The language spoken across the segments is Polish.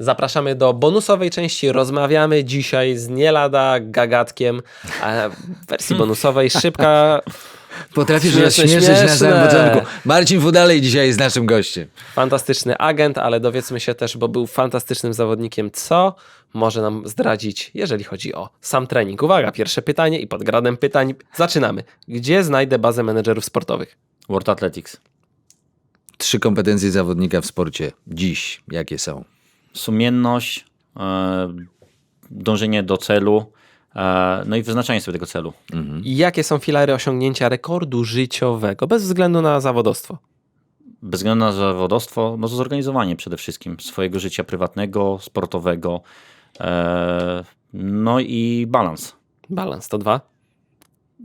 Zapraszamy do bonusowej części. Rozmawiamy dzisiaj z nie lada gagatkiem. W wersji bonusowej szybka, Potrafisz rozśmieszyć na samym początku. Marcin Fudalej dzisiaj jest naszym gościem. fantastyczny agent, ale dowiedzmy się też, bo był fantastycznym zawodnikiem, co może nam zdradzić, jeżeli chodzi o sam trening. Uwaga, pierwsze pytanie i pod gradem pytań zaczynamy. Gdzie znajdę bazę menedżerów sportowych? World Athletics. Trzy kompetencje zawodnika w sporcie dziś. Jakie są? Sumienność, e, dążenie do celu, e, no i wyznaczanie sobie tego celu. I jakie są filary osiągnięcia rekordu życiowego, bez względu na zawodowstwo? Bez względu na zawodowstwo, no to zorganizowanie przede wszystkim swojego życia prywatnego, sportowego, e, no i balans. Balans to dwa.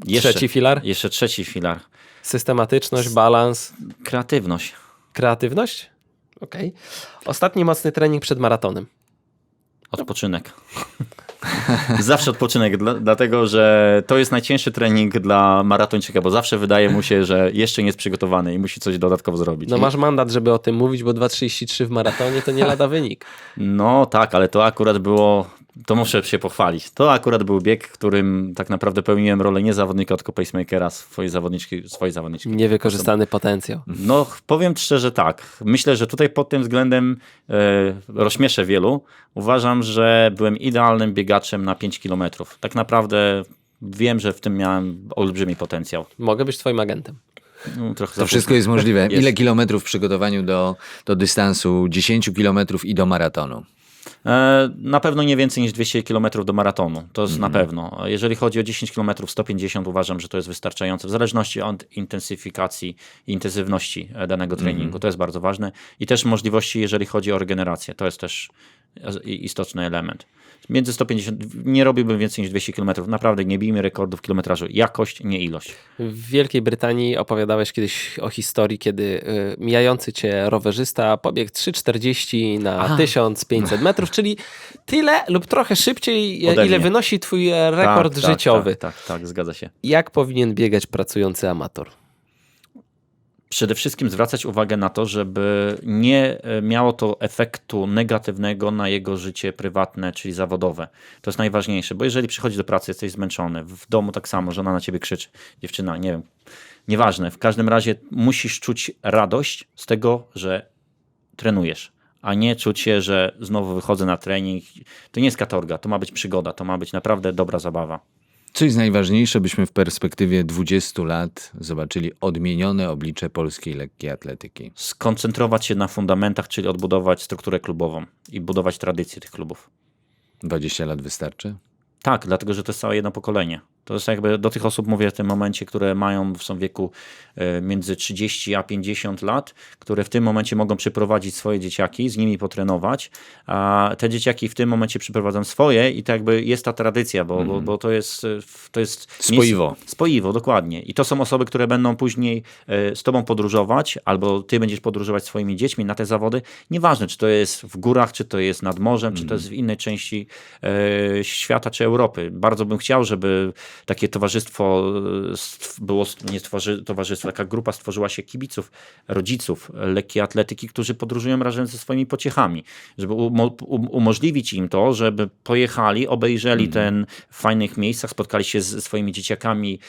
Jeszcze, Trzeci filar? Jeszcze trzeci filar. Systematyczność, balans, Kreatywność. kreatywność? Okej. Ostatni mocny trening przed maratonem. Odpoczynek. zawsze odpoczynek, dla, dlatego że to jest najcięższy trening dla maratończyka, bo zawsze wydaje mu się, że jeszcze nie jest przygotowany i musi coś dodatkowo zrobić. No masz mandat, żeby o tym mówić, bo 2,33 w maratonie to nie lada wynik. No tak, ale to akurat było, to muszę się pochwalić. To akurat był bieg, w którym tak naprawdę pełniłem rolę nie zawodnika, tylko pacemakera swojej zawodniczki. Swojej zawodniczki. Niewykorzystany potencjał. No powiem szczerze tak. Myślę, że tutaj pod tym względem e, rozśmieszę wielu. Uważam, że byłem idealnym biegaczem na 5 km. Tak naprawdę wiem, że w tym miałem olbrzymi potencjał. Mogę być twoim agentem. No, To wszystko jest możliwe. Jest. Ile kilometrów w przygotowaniu do, do dystansu 10 kilometrów i do maratonu? E, Na pewno nie więcej niż 200 km do maratonu. To jest na pewno. Jeżeli chodzi o 10 km, 150 uważam, że to jest wystarczające. W zależności od intensyfikacji i intensywności e, danego treningu. To jest bardzo ważne. I też możliwości, jeżeli chodzi o regenerację. To jest też istotny element. Między 150, nie robiłbym więcej niż 200 km. Naprawdę nie bijmy rekordów w kilometrażu. Jakość, nie ilość. W Wielkiej Brytanii opowiadałeś kiedyś o historii, kiedy y, mijający cię rowerzysta pobiegł 3,40 na 1500 metrów, czyli tyle lub trochę szybciej, Ode ile mnie. wynosi twój e, rekord tak, życiowy. Tak, tak, tak, zgadza się. Jak powinien biegać pracujący amator? Przede wszystkim zwracać uwagę na to, żeby nie e, miało to efektu negatywnego na jego życie prywatne, czyli zawodowe. To jest najważniejsze, bo jeżeli przychodzi do pracy, jesteś zmęczony, w domu tak samo, żona na ciebie krzyczy, dziewczyna, nie wiem, nieważne. W każdym razie musisz czuć radość z tego, że trenujesz, a nie czuć się, że znowu wychodzę na trening. To nie jest katorga, to ma być przygoda, to ma być naprawdę dobra zabawa. Co jest najważniejsze, byśmy w perspektywie 20 lat zobaczyli odmienione oblicze polskiej lekkiej atletyki? Skoncentrować się na fundamentach, czyli odbudować strukturę klubową i budować tradycję tych klubów. 20 lat wystarczy? Tak, dlatego że to jest całe jedno pokolenie. To jest jakby do tych osób mówię w tym momencie, które mają w są wieku e, między 30 a 50 lat, które w tym momencie mogą przyprowadzić swoje dzieciaki, z nimi potrenować, a te dzieciaki w tym momencie przyprowadzą swoje i to jakby jest ta tradycja, bo, bo, bo to jest e, to jest Spoiwo. Spoiwo, dokładnie. I to są osoby, które będą później e, z tobą podróżować, albo ty będziesz podróżować swoimi dziećmi na te zawody. Nieważne, czy to jest w górach, czy to jest nad morzem, czy to jest w innej części e, świata, czy Europy. Bardzo bym chciał, żeby takie towarzystwo e, było, nie stworzy, towarzystwo, taka grupa stworzyła się kibiców, rodziców lekkiej atletyki, którzy podróżują razem ze swoimi pociechami, żeby umo, um, umożliwić im to, żeby pojechali, obejrzeli ten w fajnych miejscach, spotkali się z swoimi dzieciakami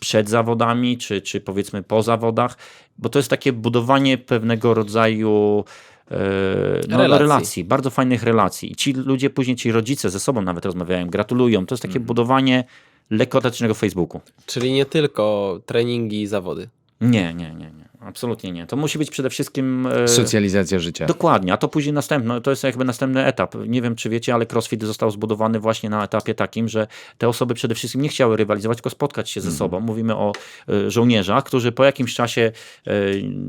przed zawodami, czy, czy powiedzmy po zawodach, bo to jest takie budowanie pewnego rodzaju e, no, Relacji. relacji. bardzo fajnych relacji. I ci ludzie później, ci rodzice ze sobą nawet rozmawiają, gratulują. To jest takie budowanie lekkoatletycznego Facebooku. Czyli nie tylko treningi i zawody. Nie, nie, nie, nie. Absolutnie nie. To musi być przede wszystkim. e, Socjalizacja życia. Dokładnie, a to później następne, to jest jakby następny etap. Nie wiem, czy wiecie, ale CrossFit został zbudowany właśnie na etapie takim, że te osoby przede wszystkim nie chciały rywalizować, tylko spotkać się ze sobą. Mówimy o e, żołnierzach, którzy po jakimś czasie e,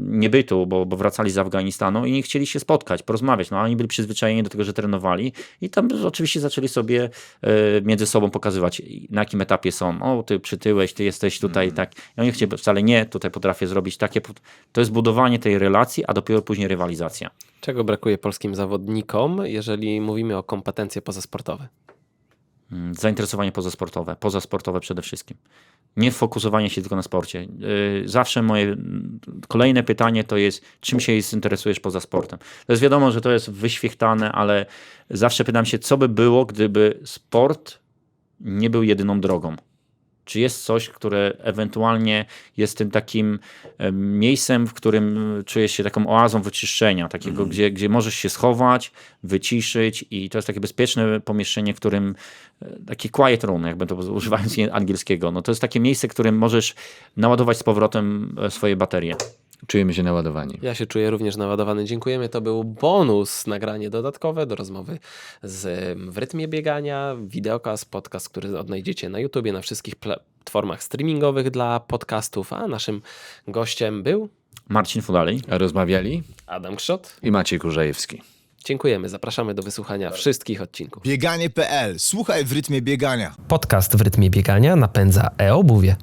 niebytu, bo, bo wracali z Afganistanu i nie chcieli się spotkać, porozmawiać. No, oni byli przyzwyczajeni do tego, że trenowali i tam oczywiście zaczęli sobie między sobą pokazywać, na jakim etapie są. O, ty przytyłeś, ty jesteś tutaj, tak. I oni chcieli wcale nie, tutaj potrafię zrobić takie. To jest budowanie tej relacji, a dopiero później rywalizacja. Czego brakuje polskim zawodnikom, jeżeli mówimy o kompetencje pozasportowe? Mm, Zainteresowanie pozasportowe, pozasportowe przede wszystkim. Nie fokusowanie się tylko na sporcie. Yy, Zawsze moje kolejne pytanie to jest, czym się interesujesz poza sportem? To jest wiadomo, że to jest wyświechtane, ale zawsze pytam się, co by było, gdyby sport nie był jedyną drogą? Czy jest coś, które ewentualnie jest tym takim em, miejscem, w którym czujesz się taką oazą wyczyszczenia, takiego, gdzie, gdzie możesz się schować, wyciszyć i to jest takie bezpieczne pomieszczenie, w którym e, taki quiet room, jakby to używając angielskiego, no to jest takie miejsce, w którym możesz naładować z powrotem e, swoje baterie. Czujemy się naładowani. Ja się czuję również naładowany. Dziękujemy. To był bonus, nagranie dodatkowe do rozmowy z w rytmie biegania, wideokaz, podcast, który odnajdziecie na YouTubie, na wszystkich platformach streamingowych dla podcastów, a naszym gościem był Marcin Fudalej. Rozmawiali? Adam Krzot. I Maciej Kurzajewski. Dziękujemy. Zapraszamy do wysłuchania wszystkich odcinków. Bieganie.pl. Słuchaj w rytmie biegania. Podcast w rytmie biegania napędza e-obuwie.